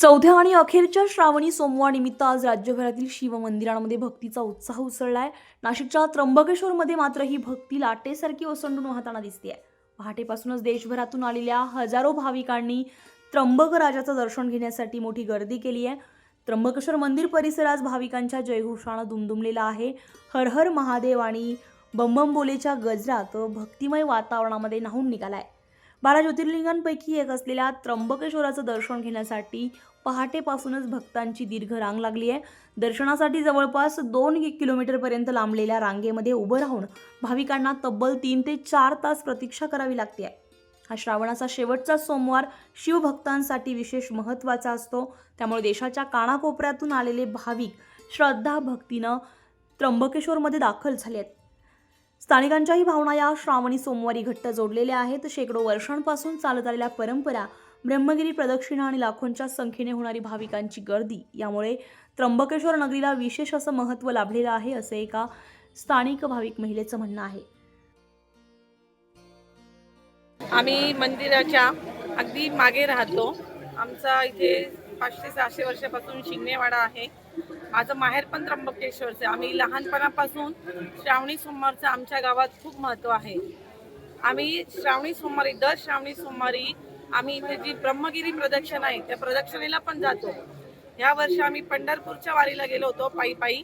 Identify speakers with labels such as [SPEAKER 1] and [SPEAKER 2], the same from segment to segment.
[SPEAKER 1] चौथ्या आणि अखेरच्या श्रावणी सोमवारनिमित्त आज राज्यभरातील शिवमंदिरांमध्ये भक्तीचा उत्साह उसळला आहे नाशिकच्या त्र्यंबकेश्वरमध्ये मात्र ही भक्ती लाटेसारखी ओसंडून वाहताना आहे पहाटेपासूनच देशभरातून आलेल्या हजारो भाविकांनी त्र्यंबक राजाचं दर्शन घेण्यासाठी मोठी गर्दी केली आहे. त्र्यंबकेश्वर मंदिर परिसर आज भाविकांच्या जयघोषानं दुमदुमलेला आहे. हर हर महादेव आणि बंबम बोलेच्या गजरात भक्तिमय वातावरणामध्ये न्हाऊन निघालाय. बारा ज्योतिर्लिंगांपैकी एक असलेल्या त्र्यंबकेश्वराचं दर्शन घेण्यासाठी पहाटेपासूनच भक्तांची दीर्घ रांग लागली आहे. दर्शनासाठी जवळपास दोन किलोमीटरपर्यंत लांबलेल्या रांगेमध्ये उभं राहून भाविकांना तब्बल तीन ते चार तास प्रतीक्षा करावी लागते आहे. हा श्रावणाचा शेवटचा सोमवार शिवभक्तांसाठी विशेष महत्त्वाचा असतो. त्यामुळे देशाच्या कानाकोपऱ्यातून आलेले भाविक श्रद्धा भक्तीनं त्र्यंबकेश्वरमध्ये दाखल झाले आहेत. स्थानिकांच्याही भावना या श्रावणी सोमवारी घट्ट जोडलेल्या आहेत. शेकडो वर्षांपासून चालत आलेल्या परंपरा ब्रह्मगिरी प्रदक्षिणा आणि लाखोंच्या संख्येने होणारी भाविकांची गर्दी यामुळे त्र्यंबकेश्वर नगरीला विशेष असं महत्त्व लाभलेलं आहे असं एका स्थानिक भाविक महिलेचं म्हणणं आहे.
[SPEAKER 2] आम्ही मंदिराच्या अगदी मागे राहतो. आमचा इथे पाचशे सहाशे वर्षापासून शिंगणेवाडा आहे. माझं माहेर पण त्र्यंबकेश्वरचं आहे. आम्ही लहानपणापासून श्रावणी सोमवारचं आमच्या गावात खूप महत्त्व आहे. आम्ही श्रावणी सोमवारी दर श्रावणी सोमवारी आम्ही इथे जी ब्रह्मगिरी प्रदक्षिणा आहे त्या प्रदक्षिणेला पण जातो. ह्या वर्षी आम्ही पंढरपूरच्या वारीला गेलो होतो पायी पायी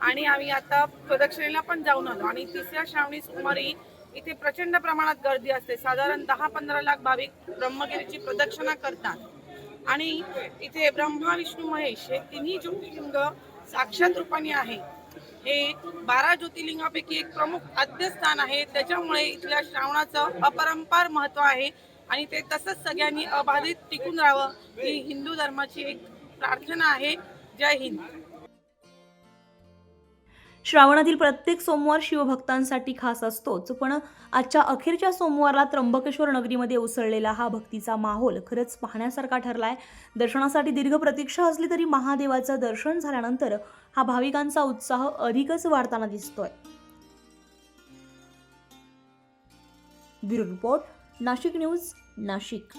[SPEAKER 2] आणि आम्ही आता प्रदक्षिणेला पण जाऊन आलो. आणि तिसऱ्या श्रावणी सोमवारी इथे प्रचंड प्रमाणात गर्दी असते. साधारण दहा पंधरा लाख भाविक ब्रह्मगिरीची प्रदक्षिणा करतात. आणि इथे ब्रह्मा विष्णू महेश हे तिन्ही ज्योतिर्लिंग साक्षात रूपाने आहे. हे बारा ज्योतिर्लिंगापैकी एक प्रमुख आद्य स्थान आहे. त्याच्यामुळे इथल्या श्रावणाचं अपरंपार महत्त्व आहे. आणि ते तसंच सगळ्यांनी अबाधित टिकून राहावं ही हिंदू धर्माची एक प्रार्थना आहे. जय हिंद.
[SPEAKER 1] श्रावणातील प्रत्येक सोमवार शिवभक्तांसाठी खास असतोच पण आजच्या अखेरच्या सोमवारला त्र्यंबकेश्वर नगरीमध्ये उसळलेला हा भक्तीचा माहोल खरंच पाहण्यासारखा ठरलाय. दर्शनासाठी दीर्घ प्रतीक्षा असली तरी महादेवाचं दर्शन झाल्यानंतर हा भाविकांचा उत्साह अधिकच वाढताना दिसतोय. Bureau report Nashik news Nashik.